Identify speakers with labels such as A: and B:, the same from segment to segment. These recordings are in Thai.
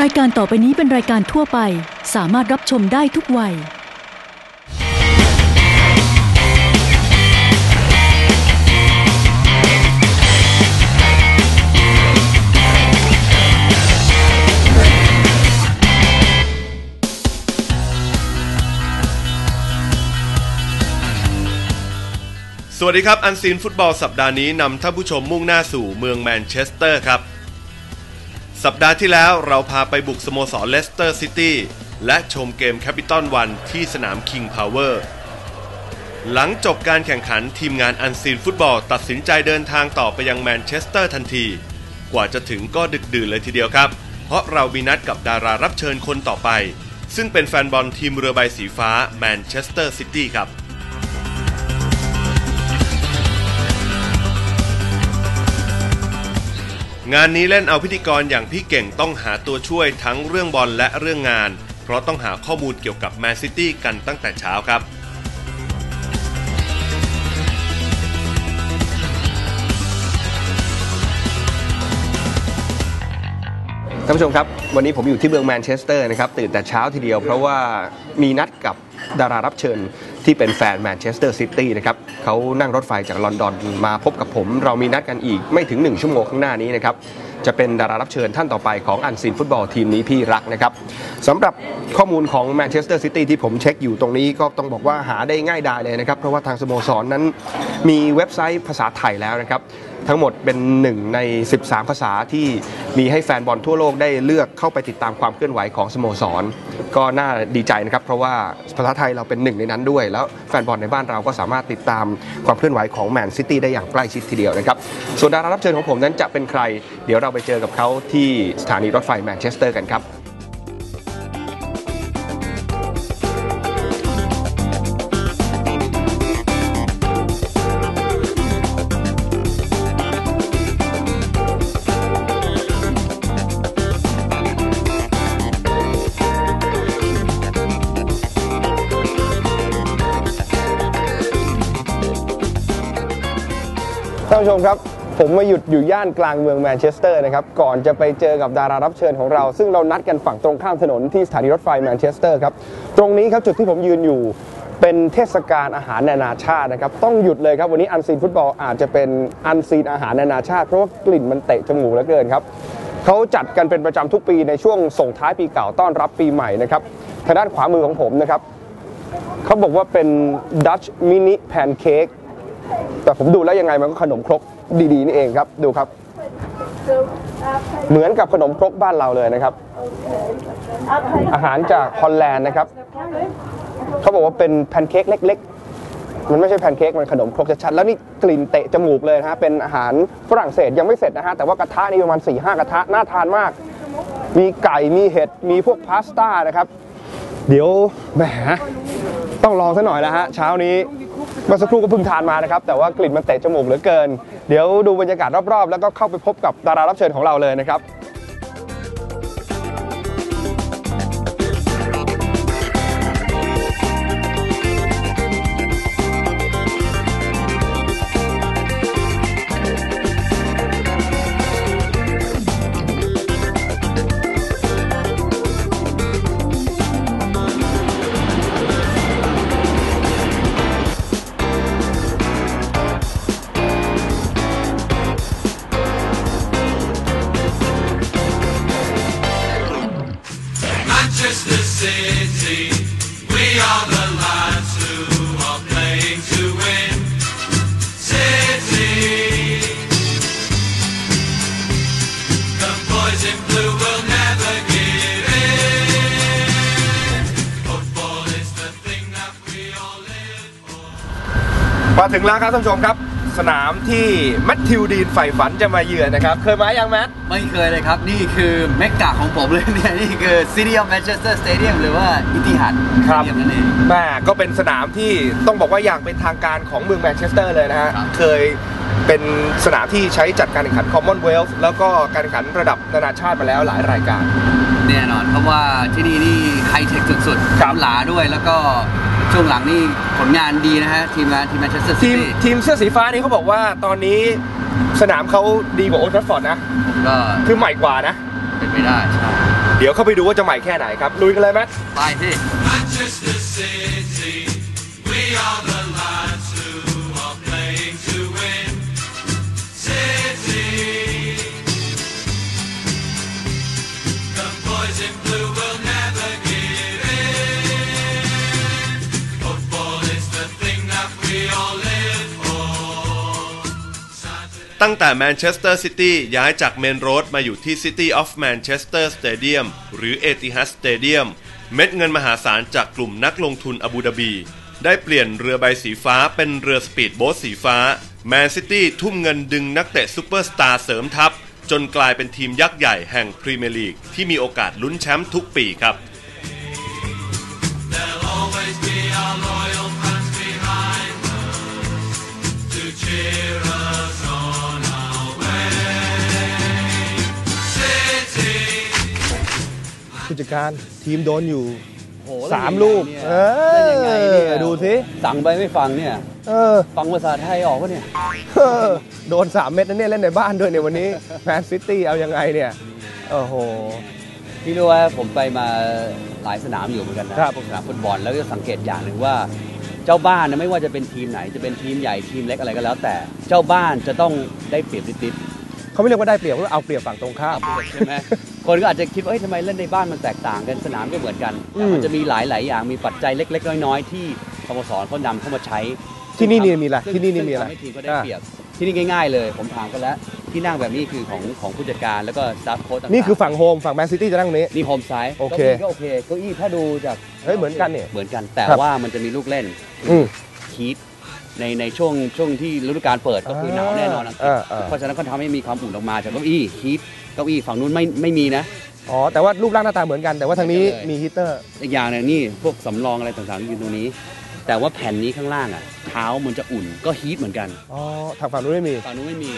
A: รายการต่อไปนี้เป็นรายการทั่วไป สามารถรับชมได้ทุกวัย
B: สวัสดีครับ อันซีนฟุตบอลสัปดาห์นี้นำท่านผู้ชมมุ่งหน้าสู่เมืองแมนเชสเตอร์ครับ สัปดาห์ที่แล้วเราพาไปบุกสโมสรเลสเตอร์ซิตี้และชมเกมแคปิตอลวันที่สนามคิงพาวเวอร์หลังจบการแข่งขันทีมงานอันซีนฟุตบอลตัดสินใจเดินทางต่อไปยังแมนเชสเตอร์ทันที กว่าจะถึงก็ดึกดื่นเลยทีเดียวครับ เพราะเรามีนัดกับดารารับเชิญคนต่อไป ซึ่งเป็นแฟนบอลทีมเรือใบสีฟ้าแมนเชสเตอร์ซิตี้ครับ งานนี้เล่นเอาพิธีกรอย่างพี่เก่งต้องหาตัวช่วยทั้งเรื่องบอลและเรื่องงาน เพราะต้องหาข้อมูลเกี่ยวกับแมนซิตี้กันตั้งแต่เช้าครับ
C: ท่านผู้ชมครับ วันนี้ผมอยู่ที่เมืองแมนเชสเตอร์นะครับ ตื่นแต่เช้าทีเดียวเพราะว่ามีนัดกับดารารับเชิญ ที่เป็นแฟนแมนเชสเตอร์ซิตี้นะครับเขานั่งรถไฟจากลอนดอนมาพบกับผม เรามีนัดกันอีกไม่ถึง 1 ชั่วโมงข้างหน้านี้นะครับจะเป็นดารารับเชิญท่านต่อไปของอันซีนฟุตบอลทีมนี้พี่รักนะครับสำหรับข้อมูลของแมนเชสเตอร์ซิตี้ที่ผมเช็คอยู่ตรงนี้ก็ต้องบอกว่าหาได้ง่ายดายเลยนะครับ เพราะว่าทางสโมสรนนั้นมีเว็บไซต์ภาษาไทยแล้วนะครับ ทั้งหมดเป็นหนึ่งใน 13 ภาษาที่มีให้แฟนบอลทั่วโลกได้เลือกเข้าไปติดตามความเคลื่อนไหวของสโมสร ก็น่าดีใจนะครับ เพราะว่าภาษาไทยเราเป็นหนึ่งในนั้นด้วย แล้วแฟนบอลในบ้านเราก็สามารถติดตามความเคลื่อนไหวของแมนซิตี้ได้อย่างใกล้ชิดทีเดียวนะครับ ส่วนดารารับเชิญของผมนั้นจะเป็นใคร เดี๋ยวเราไปเจอกับเขาที่สถานีรถไฟแมนเชสเตอร์กันครับ ผู้ชมครับ ผมมาหยุดอยู่ย่านกลางเมืองแมนเชสเตอร์นะครับ ก่อนจะไปเจอกับดารารับเชิญของเรา ซึ่งเรานัดกันฝั่งตรงข้ามถนนที่สถานีรถไฟแมนเชสเตอร์ครับ ตรงนี้ครับจุดที่ผมยืนอยู่เป็นเทศกาลอาหารนานาชาตินะครับ ต้องหยุดเลยครับ วันนี้อันซีนฟุตบอลอาจจะเป็นอันซีนอาหารนานาชาติ เพราะว่ากลิ่นมันเตะจมูกเหลือเกินครับเขาจัดกันเป็นประจำทุกปีในช่วงส่งท้ายปีเก่าต้อนรับปีใหม่นะครับทางด้านขวามือของผมนะครับเขาบอกว่าเป็น Dutch mini pancake แแต่ผมดูแล้วยังไงมันก็ขนมครกดีๆนี่เองครับดูครับ เหมือนกับขนมครกบ้านเราเลยนะครับ อาหารจากฮอลแลนด์นะครับเขาบอกว่าเป็นแพนเค้กเล็ก ๆ มันไม่ใช่แพนเค้กมันขนมครกชัดๆแล้วนี่กลิ่นเตะจมูกเลยนะฮะเป็นอาหารฝรั่งเศสยังไม่เสร็จนะฮะแต่ว่ากระทะนี่ประมาณ4ี่ห้ากระทะน่าทานมาก มีไก่มีเห็ดมีพวกพาสต้านะครับ เดี๋ยวแหมต้องลองซะหน่อยแล้วฮะเช้านี้ เมื่อสักครู่ก็เพิ่งทานมานะครับ แต่ว่ากลิ่นมันเตะจมูกเหลือเกิน เดี๋ยวดูบรรยากาศรอบๆ แล้วก็เข้าไปพบกับดารารับเชิญของเราเลยนะครับ มาถึงแล้วครับท่านผู้ชมครับ สนามที่แมทธิวดีนใฝ่ฝันจะมาเยือนนะครับ เคยมายังแมท
D: ไม่เคยเลยครับ นี่คือเมกะของผมเลยเนี่ย นี่คือ City of Manchester Stadium หรือว่าอิติฮัด
C: ครับ
D: เดียมนั่นเอง
C: แม่ก็เป็นสนามที่ต้องบอกว่าอย่างเป็นทางการของเมืองแมนเชสเตอร์เลยนะฮะ
D: ครับ
C: เคยเป็นสนามที่ใช้จัดการแข่งขัน Commonwealth แล้วก็การแข่งขันระดับนานาชาติมาแล้วหลายรายการ
D: แน่นอนเพราะว่าที่นี่นี่ไฮเทคสุดๆ
C: ครับ
D: หลาด้วยแล้วก็ ช่วงหลังนี่ผลงานดีนะฮะ ทีมงานทีมแมนเชสเตอร์
C: ที
D: ซิ
C: ม
D: ตี้
C: ทีมเสื้อสีฟ้านี่เขาบอกว่าตอนนี้สนามเขาดีกว่าโอลด์แทราฟฟอร์ดนะ
D: ผมก็
C: คือใหม่กว่านะ
D: เป็นไปได้ใช่
C: เดี๋ยวเข้าไปดูว่าจะใหม่แค่ไหนครับ ลุยกันเลยไหม
D: ไปพี่
E: Manchester City, we are the
B: ตั้งแต่แมนเชสเตอร์ซิตี้ย้ายจากเมนโรดมาอยู่ที่ City of Manchester Stadium หรือ Etihad Stadium เม็ดเงินมหาศาลจากกลุ่มนักลงทุนอาบูดาบี ได้เปลี่ยนเรือใบสีฟ้าเป็นเรือสปีดโบ๊ทสีฟ้าแมนซิตี้ทุ่มเงินดึงนักเตะซูเปอร์สตาร์เสริมทัพ จนกลายเป็นทีมยักษ์ใหญ่แห่งพรีเมียร์ลีกที่มีโอกาสลุ้นแชมป์ทุกปีครับ
C: ผู้จัดการทีมโดนอยู่
D: โห
C: สามลูก
D: เล่นยังไงเนี่ย
C: เออ
D: เล่นยังไงเนี่ย
C: ดูสิ
D: สั่งไปไม่ฟังเนี่ย
C: เออ
D: ฟังภาษาไทยออกปะเนี่ย
C: เออโดน 3 เม็ดนะเนี่ยเล่นในบ้านด้วยในยวันนี้ แมนซิตี้เอายังไงเนี่ย โอ้โห
D: พี่รู้ว่าผมไปมาหลายสนามอยู่เหมือนกันนะครับ พวกสนามฟุตบอลแล้วก็สังเกตอย่างหนึ่งว่า เจ้าบ้านนะไม่ว่าจะเป็นทีมไหนจะเป็นทีมใหญ่ทีมเล็กอะไรก็แล้ว แต่เจ้าบ้านจะต้องได้เปรียบนิด
C: เขาไม่เรียกว่าได้เปรียบเขาเรียกเอาเปรียบฝั่งตรงข้าม
D: ๆใช่ไหมคนก็อาจจะคิดว่าเอ้ยทำไมเล่นในบ้านมันแตกต่างกันสนามก็เหมือนกันแต่มัน
C: อืม
D: จะมีหลาย ๆ อย่างมีปัจจัยเล็ก ๆ น้อย ๆ ที่สโมสรเขานำเข้ามาใช้
C: ที่นี่นี่มีอะไร
D: ซึ่ง
C: ที่นี่นี่มีอะไร
D: ซึ่งทำให้ทีมก็ได้เปรียบที่นี่ง่าย ๆ เลย ผมถามกันแล้วที่นั่งแบบนี้คือของของผู้จัดการแล้วก็สตาฟโค้ชต่างๆ
C: นี่คือฝั่งโฮมฝั่งแมนซิตี้จะนั่งตรงนี้
D: นี่โฮมไซด์
C: โอเค
D: ก็โอเคเก้าอี้ถ้าดูจาก
C: เฮ้ยเหมือนกันเนี่ย
D: เหมือนกันแต่
C: ครับ
D: ว่ามันจะมีลูกเล่น
C: อืม
D: ฮีท ในในช่วงช่วงที่ฤดูกาลเปิดก็คือหนาวแน่นอนอังกฤษ
C: อ่าอ่า
D: เพราะฉะนั้นก็ทำให้มีความอุ่นออกมาจากเก้าอี้ฮีทเก้าอี้ฝั่งนู้นไม่ไม่มีนะ
C: อ๋อ แต่ว่ารูปร่างหน้าตาเหมือนกัน แต่ว่าทางนี้
D: เหมือนกันเลย
C: มีฮีตเตอร์
D: อีกอย่างหนึงนี่พวกสำรองอะไรต่างๆอยู่ตรงนี้ แต่ว่าแผ่นนี้ข้างล่างอะเท้ามันจะอุ่นก็ฮีทเหมือนกัน
C: อ๋อ ทางฝั่งนู้นไม่มี
D: ฝั่งนู้นไม่มี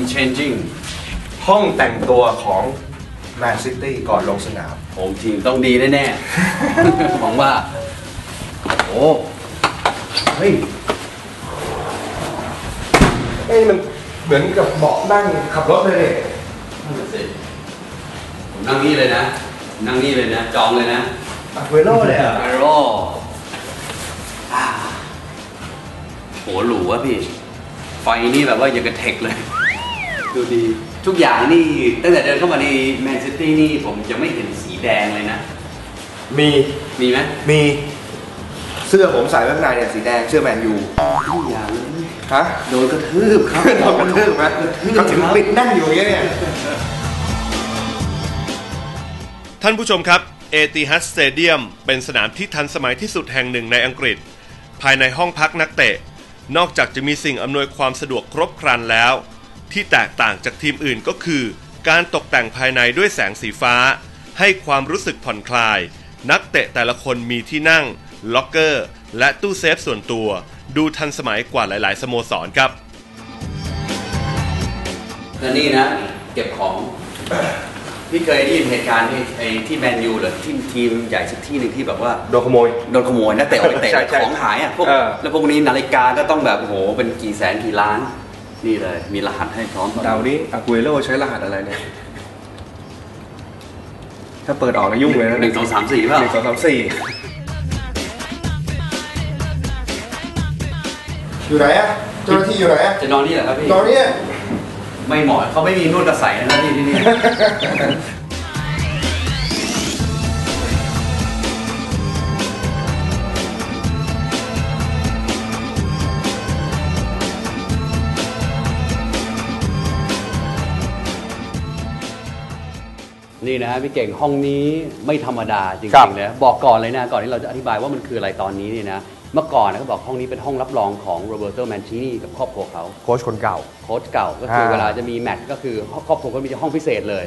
D: โฮมเชนจิ้ง
C: ห้องแต่งตัวของแมนซิตี้ก่อนลงสนาม
D: โฮมทีมต้องดีแน่ๆ หวังว่า โอ้ เฮ้ย
C: เอ้ยมันเหมือนกับเบาะนั่งขับรถเลยเนี่ย
D: นั่นน่ะสิผมนั่งนี่เลยนะ นั่งนี่เลยนะ จองเลยนะ
C: อะเวโร่เลยอะ
D: ไอโร่อ่าโหหรูอะพี่ ไฟนี่แบบว่าอย่างกับเทคเลย ดูดี ทุกอย่างนี่ตั้งแต่เดินเข้ามาในแมนซิตี้นี่ผมยังไม่เห็นสีแดงเลยนะ
C: มี
D: มีไหม
C: มีเสื้อผมใส่ไว้ข้างในเนี่ยสีแดงเสื้อแมนยู
D: ทุกอย่างเลย
C: ฮะ
D: โดนกระทืบครับ
C: โดนกระทืบไหมเขาถึงปิดนั่งอยู่อย่างเงี้ยเนี่ย
B: ท่านผู้ชมครับเอติฮัดสเตเดียมเป็นสนามที่ทันสมัยที่สุดแห่งหนึ่งในอังกฤษ ภายในห้องพักนักเตะ นอกจากจะมีสิ่งอำนวยความสะดวกครบครันแล้ว ที่แตกต่างจากทีมอื่นก็คือ การตกแต่งภายในด้วยแสงสีฟ้า ให้ความรู้สึกผ่อนคลาย นักเตะแต่ละคนมีที่นั่ง ล็อกเกอร์ และตู้เซฟส่วนตัว ดูทันสมัยกว่าหลาย ๆ สโมสรครับ
D: และนี่นะ เก็บของ พี่เคยได้ยินเหตุการณ์ที่ไอ้ที่แมนยูหรือที่ทีมใหญ่สักที่หนึ่งที่แบบว่า
C: โดนขโมย
D: โดนขโมยนักเตะเอาไปเตะ
C: ใช่ใช่
D: ของหายอะพวก
C: เออ
D: แล้วพวกนี้นาฬิกาก็ต้องแบบโอ้โหเป็นกี่แสนกี่ล้าน นี่เลย มีรหัสให้พร้อม
C: ดาวนี้อากุเอโร่ใช้รหัสอะไรเนี่ย ถ้าเปิดออกก็ยุ่งเลยนะ
D: หนึ่งสองสามสี่เปล่า
C: หนึ่งสองสามสี่อยู่ไหนอะเจ้าหน้าที่อยู่ไหนอะ
D: จะนอนนี่เหรอครับพี่
C: ตอนนี้
D: ไม่เหมาะเขาไม่มีนวดกระใสนะครับพี่ที่นี่ นี่นะพี่เก่งห้องนี้ไม่ธรรมดาจริ
C: ครับ
D: งๆนะบอกก่อนเลยนะก่อนที่เราจะอธิบายว่ามันคืออะไรตอนนี้นี่นะเมื่อก่อนนะเขาบอกห้องนี้เป็นห้องรับรองของโรเบร์โตแมนชินีกับครอบครัวเขา
C: โค้ชคนเก่า
D: โค้ชเก่าก็คือ
C: อ่า
D: เวลาจะมีแมตช์ก็คือครอบครัวก็มีห้องพิเศษเลย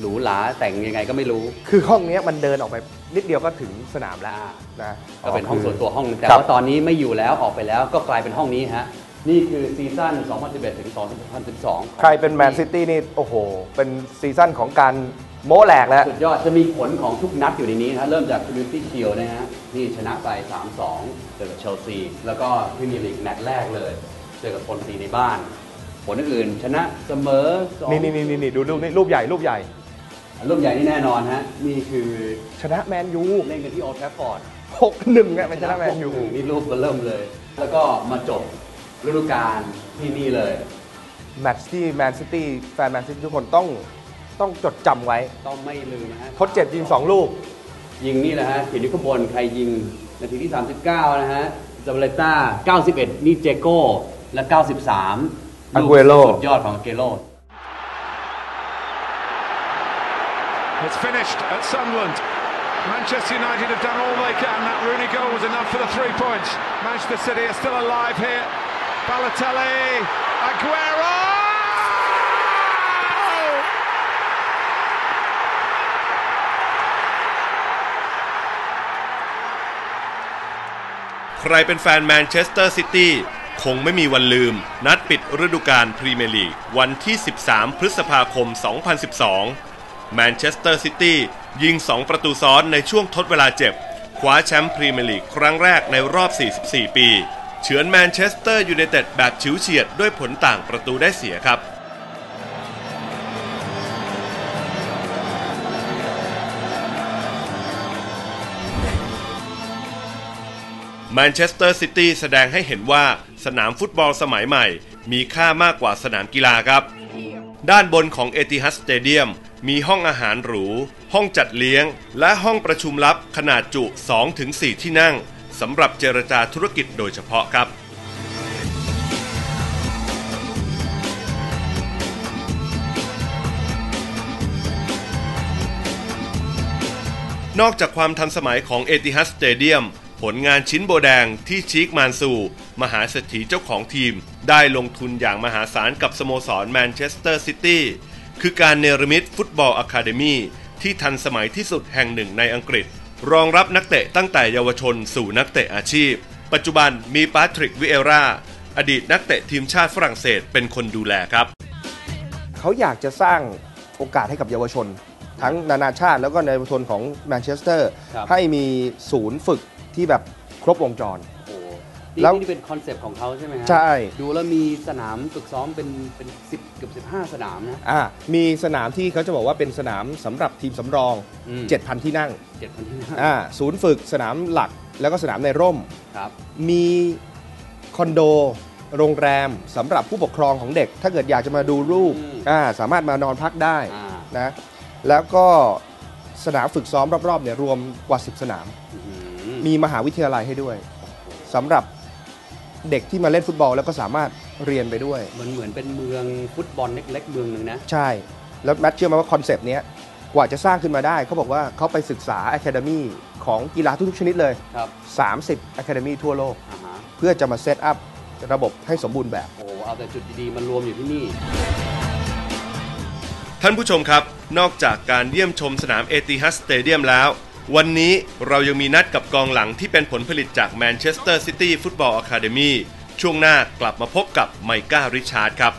D: หรูหราแต่งยังไงก็ไม่รู้
C: คือห้องเนี้ยมันเดินออกไปนิดเดียวก็ถึงสนามแล้ว
D: อ่า
C: นะ
D: ก็เป็นห้องส่วนตัวห้องนึงแต่
C: ครับ
D: ว่าตอนนี้ไม่อยู่แล้วออกไปแล้วก็กลายเป็นห้องนี้ฮะ นี่คือซีซั่น 2011 ถึง 2012
C: ใครเป็นแมนซิตี้นี่ โอ้โห เป็นซีซั่นของการ โม้แหลกแล้ว
D: สุดยอดจะมีผลของทุกนัดอยู่ในนี้นะฮะเริ่มจาก Community Shield นะฮะที่ชนะไป 3-2 เจอกับเชลซี แล้วก็พรีเมียร์ลีกแมตช์แรกเลย เจอกับคนซีในบ้าน ผลอื่นๆชนะเสมอสอง
C: นี่นี่นี่นี่ดูรูปนี่รูปใหญ่รูปใหญ่
D: รูปใหญ่นี่แน่นอนฮะนี่คือ
C: ชนะแมนยู
D: เล่นกันที่โอ l d แทรฟฟอร์ด
C: หกหนึ่งเนี่ยมันชนะแมนยู
D: นี่รูปก็เริ่มเลย แล้วก็มาจบฤดูกาลที่นี่เลย
C: แมตช์ที่แมนซิตี้แฟนแมนซิตี้ทุกคนต้อง ต้องจดจำไว้
D: ต้องไม่ลืมนะฮะ
C: ทดเจ็บยิงสองลูก
D: ยิงนี่แหละฮะเขียนที่ข้างบนใครยิง นาทีที่ 39 นะฮะซาเบเลต้า 91 นี่เจโก้ และ 93
C: Aguero
D: สุดยอดของอาเกโร
F: It's finished at Sunderland. Manchester United have done all they can. That Rooney goal was enough for the three points. Manchester City are still alive here. Balotelli, Aguero!
B: ใครเป็นแฟนแมนเชสเตอร์ซิตี้คงไม่มีวันลืม นัดปิดฤดูกาลพรีเมียร์ลีกวันที่ 13 พฤษภาคม 2012 แมนเชสเตอร์ซิตี้ยิง 2 ประตูซ้อนในช่วงทดเวลาเจ็บ คว้าแชมป์พรีเมียร์ลีกครั้งแรกในรอบ 44 ปี เฉือนแมนเชสเตอร์ยูไนเต็ดแบบฉิวเฉียดด้วยผลต่างประตูได้เสียครับ แมนเชสเตอร์ซิตี้แสดงให้เห็นว่าสนามฟุตบอลสมัยใหม่ มีค่ามากกว่าสนามกีฬาครับ ด้านบนของเอติฮัดสเตเดียมมีห้องอาหารหรู ห้องจัดเลี้ยง และห้องประชุมลับขนาดจุ 2-4 ที่นั่งสำหรับเจรจาธุรกิจโดยเฉพาะครับนอกจากความทันสมัยของเอติฮัดสเตเดียม ผลงานชิ้นโบแดงที่ชีคมานซู มหาเศรษฐีเจ้าของทีม ได้ลงทุนอย่างมหาศาลกับสโมสรแมนเชสเตอร์ซิตี้คือการเนรมิตฟุตบอลอะคาเดมีที่ทันสมัยที่สุดแห่งหนึ่งในอังกฤษ รองรับนักเตะตั้งแต่เยาวชนสู่นักเตะอาชีพ ปัจจุบันมีปาทริกวิเอราอดีตนักเตะทีมชาติฝรั่งเศสเป็นคนดูแลครับ
C: เขาอยากจะสร้างโอกาสให้กับเยาวชน ทั้งนานาชาติแล้วก็ในเยาวชนของแมนเชสเตอร์
D: ครับ
C: ให้มีศูนย์ฝึก ที่แบบครบวงจร
D: โอ้โห
C: แล้
D: นี่
C: ว
D: นี่เป็นคอนเซปต์ของเขาใช่ไหมฮะ
C: ใช่
D: ดูแล้วมีสนามฝึกซ้อมเป็นเป็น10เกือบ15สนามนะ
C: อ่ามีสนามที่เขาจะบอกว่าเป็นสนามสำหรับทีมสำรอง
D: อืม
C: 7,000 ที่นั่ง
D: 7,000ที่นั่ง
C: อ่าศูนย์ฝึกสนามหลักแล้วก็สนามในร่ม
D: ครับ
C: มีคอนโด โรงแรมสำหรับผู้ปกครองของเด็ก ถ้าเกิดอยากจะมาดูลูก
D: อืม
C: อ่าสามารถมานอนพักได้
D: อ่า
C: นะแล้วก็สนามฝึกซ้อมรอบๆเนี่ยรวมกว่า 10 สนาม
D: อื้อหือ
C: มีมหาวิทยาลัยให้ด้วยสำหรับเด็กที่มาเล่นฟุตบอลแล้วก็สามารถเรียนไปด้วย
D: มันเหมือนเป็นเมืองฟุตบอลเล็กๆเมืองหนึ่งนะ
C: ใช่ แล้วแมทเชื่อไหมว่าคอนเซปต์เนี้ยกว่าจะสร้างขึ้นมาได้ เขาบอกว่าเขาไปศึกษา Academy ของกีฬาทุกๆชนิดเลย
D: ครับ
C: 30 Academy ทั่วโลก
D: อ่าฮะ
C: เพื่อจะมาเซตอัพระบบให้สมบูรณ์แบบ
D: โอ้โหเอาแต่จุดดีๆ มันรวมอยู่ที่นี่
B: ท่านผู้ชมครับ นอกจากการเยี่ยมชมสนามเอติฮัดสเตเดียมแล้ว วันนี้เรายังมีนัดกับกองหลังที่เป็นผลผลิตจากแมนเชสเตอร์ซิตี้ฟุตบอลอะคาเดมีช่วงหน้ากลับมาพบกับไมก้าริชาร์ดครับ